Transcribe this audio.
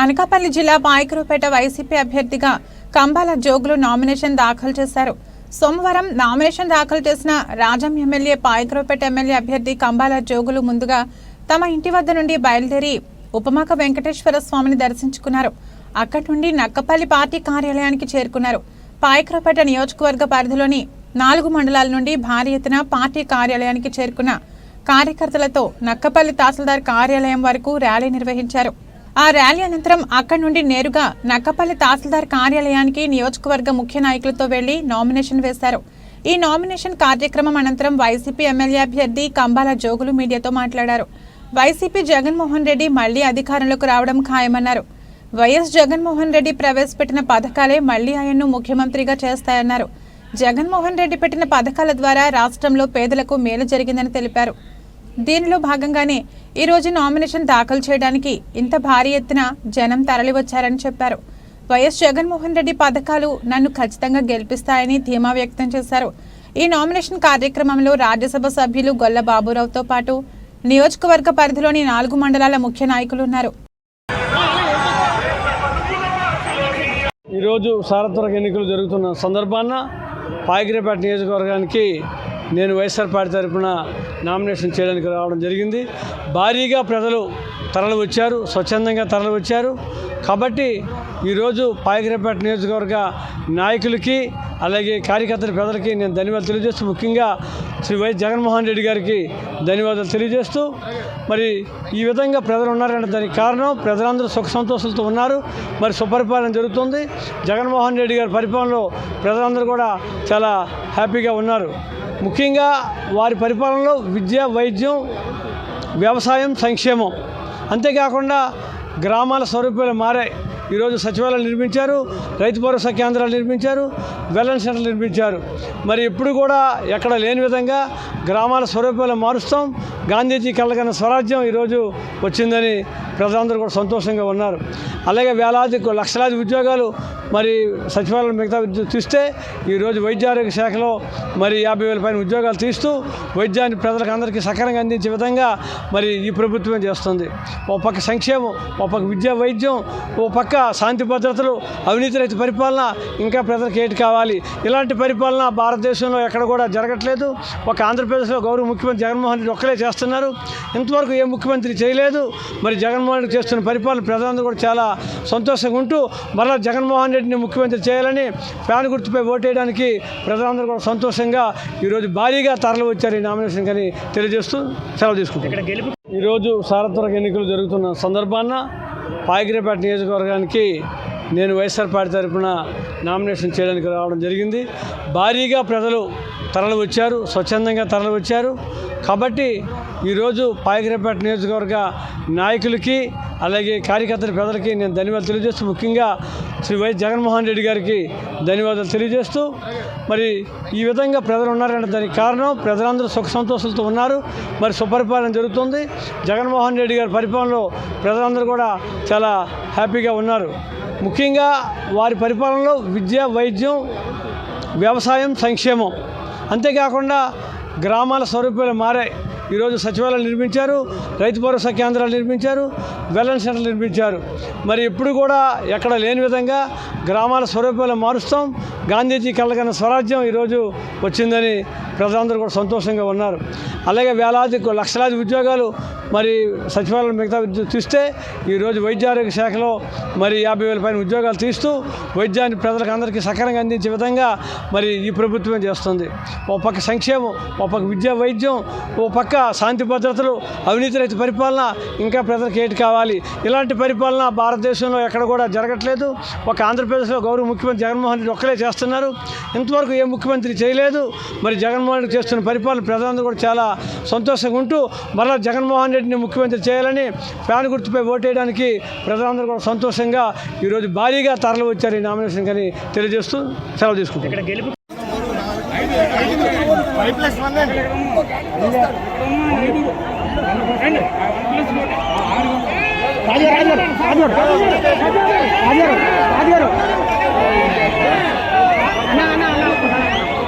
అనకాపల్లి జిల్లా పాయకరూపేట వైసీపీ అభ్యర్థిగా కంబాల జోగులు నామినేషన్ దాఖలు చేశారు. సోమవారం నామినేషన్ దాఖలు చేసిన రాజం ఎమ్మెల్యే పాయకరూపేట ఎమ్మెల్యే అభ్యర్థి కంబాల జోగులు ముందుగా తమ ఇంటి వద్ద నుండి బయలుదేరి ఉపమాక వెంకటేశ్వర స్వామిని దర్శించుకున్నారు. అక్కడి నుండి నక్కపల్లి పార్టీ కార్యాలయానికి చేరుకున్నారు. పాయకరూపేట నియోజకవర్గ పరిధిలోని నాలుగు మండలాల నుండి భారీ ఎత్తున పార్టీ కార్యాలయానికి చేరుకున్న కార్యకర్తలతో నక్కపల్లి తహసీల్దార్ కార్యాలయం వరకు ర్యాలీ నిర్వహించారు. ఆ ర్యాలీ అనంతరం అక్కడి నుండి నేరుగా నక్కపల్లి తహసీల్దార్ కార్యాలయానికి నియోజకవర్గ ముఖ్య నాయకులతో వెళ్ళి నామినేషన్ వేశారు. ఈ నామినేషన్ కార్యక్రమం అనంతరం వైసీపీ ఎమ్మెల్యే అభ్యర్థి కంబాల జోగులు మీడియాతో మాట్లాడారు. వైసీపీ జగన్మోహన్ రెడ్డి మళ్ళీ అధికారంలోకి రావడం ఖాయమన్నారు. వైఎస్ జగన్మోహన్ రెడ్డి ప్రవేశపెట్టిన పథకాలే మళ్ళీ ఆయన్ను ముఖ్యమంత్రిగా చేస్తాయన్నారు. జగన్మోహన్ రెడ్డి పెట్టిన పథకాల ద్వారా రాష్ట్రంలో పేదలకు మేలు జరిగిందని తెలిపారు. దీనిలో భాగంగానే ఈరోజు నామినేషన్ దాఖలు చేయడానికి ఇంత భారీ ఎత్తున జనం తరలివచ్చారని చెప్పారు. వైఎస్ జగన్మోహన్ రెడ్డి పథకాలు నన్ను ఖచ్చితంగా గెలిపిస్తాయని ధీమా వ్యక్తం చేశారు. ఈ నామినేషన్ కార్యక్రమంలో రాజ్యసభ సభ్యులు గొల్ల బాబురావుతో పాటు నియోజకవర్గ పరిధిలోని నాలుగు మండలాల ముఖ్య నాయకులు ఉన్నారు ఈరోజు సార్వత్రిక ఎన్నికలు జరుగుతున్న సందర్భాన పాయగిరిపేట నియోజకవర్గానికి నేను వైఎస్ఆర్ పార్టీ తరఫున నామినేషన్ చేయడానికి రావడం జరిగింది. భారీగా ప్రజలు తరలి వచ్చారు స్వచ్ఛందంగా తరలి వచ్చారు. కాబట్టి ఈరోజు పాయగిరిపేట నియోజకవర్గ నాయకులకి అలాగే కార్యకర్తల ప్రజలకి నేను ధన్యవాదాలు తెలియజేస్తూ ముఖ్యంగా శ్రీ వైఎస్ జగన్మోహన్ రెడ్డి గారికి ధన్యవాదాలు తెలియజేస్తూ మరి ఈ విధంగా ప్రజలు ఉన్నారంటే దానికి కారణం ప్రజలందరూ సుఖ సంతోషాలతో ఉన్నారు. మరి సుపరిపాలన జరుగుతుంది. జగన్మోహన్ రెడ్డి గారి పరిపాలనలో ప్రజలందరూ కూడా చాలా హ్యాపీగా ఉన్నారు. ముఖ్యంగా వారి పరిపాలనలో విద్య వైద్యం వ్యవసాయం సంక్షేమం. అంతేకాకుండా గ్రామాల స్వరూపాలు మారాయి. ఈరోజు సచివాలయాలు నిర్మించారు రైతు భరోసా కేంద్రాలు నిర్మించారు వెల్నెస్ సెంటర్లు నిర్మించారు. మరి ఇప్పుడు కూడా ఎక్కడ లేని విధంగా గ్రామాల స్వరూపాలు మారుస్తాం. గాంధీజీ కలగన్న స్వరాజ్యం ఈరోజు వచ్చిందని ప్రజలందరూ కూడా సంతోషంగా ఉన్నారు. అలాగే వేలాది లక్షలాది ఉద్యోగాలు మరి సచివాలయం మిగతా తీస్తే ఈరోజు వైద్యారోగ్య శాఖలో మరి యాభై వేల పైన ఉద్యోగాలు తీస్తూ వైద్యాన్ని ప్రజలకు అందరికీ సకాలంగా అందించే విధంగా మరి ఈ ప్రభుత్వం చేస్తుంది. ఓ పక్క సంక్షేమం ఓ పక్క విద్యా వైద్యం ఓ పక్క శాంతి భద్రతలు అవినీతి రహిత పరిపాలన ఇంకా ప్రజలకు ఏటి కావాలి? ఇలాంటి పరిపాలన భారతదేశంలో ఎక్కడ కూడా జరగట్లేదు. ఒక ఆంధ్రప్రదేశ్లో గౌరవ ముఖ్యమంత్రి జగన్మోహన్ రెడ్డి ఒక్కలే చేస్తున్నారు. ఇంతవరకు ఏ ముఖ్యమంత్రి చేయలేదు. మరి జగన్మోహన్ రెడ్డి చేస్తున్న పరిపాలన ప్రజలందరూ కూడా చాలా సంతోషంగా ఉంటూ మరలా జగన్మోహన్ రెడ్డిని ముఖ్యమంత్రి చేయాలని ఫ్యాన్ గుర్తుపై ఓటేయడానికి ప్రజలందరూ కూడా సంతోషంగా ఈరోజు భారీగా తరలి వచ్చారు ఈ నామినేషన్ కానీ తెలియజేస్తూ సెలవు తీసుకుంటాం ఈరోజు సార్వత్రిక ఎన్నికలు జరుగుతున్న సందర్భాన పాయగిరిపేట నియోజకవర్గానికి నేను వైఎస్ఆర్ పార్టీ తరఫున నామినేషన్ చేయడానికి రావడం జరిగింది. భారీగా ప్రజలు తరలి వచ్చారు స్వచ్ఛందంగా తరలి వచ్చారు. కాబట్టి ఈరోజు పాయగిరిపేట నియోజకవర్గ నాయకులకి అలాగే కార్యకర్తల ప్రజలకి నేను ధన్యవాదాలు తెలియజేస్తూ ముఖ్యంగా శ్రీ వైఎస్ జగన్మోహన్ రెడ్డి గారికి ధన్యవాదాలు తెలియజేస్తూ మరి ఈ విధంగా ప్రజలు ఉన్నారంటే దానికి కారణం ప్రజలందరూ సుఖ సంతోషాలతో ఉన్నారు. మరి సుపరిపాలన జరుగుతుంది. జగన్మోహన్ రెడ్డి గారి పరిపాలనలో ప్రజలందరూ కూడా చాలా హ్యాపీగా ఉన్నారు. ముఖ్యంగా వారి పరిపాలనలో విద్య వైద్యం వ్యవసాయం సంక్షేమం అంతేకాకుండా గ్రామాల స్వరూపాలు మారాయి ఈరోజు సచివాలయాలు నిర్మించారు రైతు భరోసా కేంద్రాలు నిర్మించారు వెల్నెస్ సెంటర్లు నిర్మించారు. మరి ఇప్పుడు కూడా ఎక్కడ లేని విధంగా గ్రామాల స్వరూపాలు మారుస్తాం గాంధీజీ కలగన్న స్వరాజ్యం ఈరోజు వచ్చిందని ప్రజలందరూ కూడా సంతోషంగా ఉన్నారు. అలాగే వేలాది లక్షలాది ఉద్యోగాలు మరి సచివాలయం మిగతా తీస్తే ఈరోజు వైద్య ఆరోగ్య శాఖలో మరి యాభై వేల పైన ఉద్యోగాలు తీస్తూ వైద్యాన్ని ప్రజలకు అందరికీ సకాలంగా అందించే విధంగా మరి ఈ ప్రభుత్వం చేస్తుంది. ఓ పక్క సంక్షేమం ఓ పక్క విద్యా వైద్యం ఓ పక్క శాంతి భద్రతలు అవినీతి రహిత పరిపాలన ఇంకా ప్రజలకు ఏటి కావాలి? ఇలాంటి పరిపాలన భారతదేశంలో ఎక్కడ కూడా జరగట్లేదు. ఒక ఆంధ్రప్రదేశ్లో గౌరవ ముఖ్యమంత్రి జగన్మోహన్ రెడ్డి ఒక్కలే చేస్తున్నారు. ఇంతవరకు ఏ ముఖ్యమంత్రి చేయలేదు. మరి జగన్మోహన్ రెడ్డి చేస్తున్న పరిపాలన ప్రజలందరూ కూడా చాలా సంతోషంగా ఉంటూ మరలా జగన్మోహన్ రెడ్డిని ముఖ్యమంత్రి చేయాలని ఫ్యాన్ గుర్తుపై ఓటేయడానికి ప్రజలందరూ కూడా సంతోషంగా ఈరోజు భారీగా తరలి వచ్చారు ఈ నామినేషన్ కానీ తెలియజేస్తూ సెలవు తీసుకుంటాం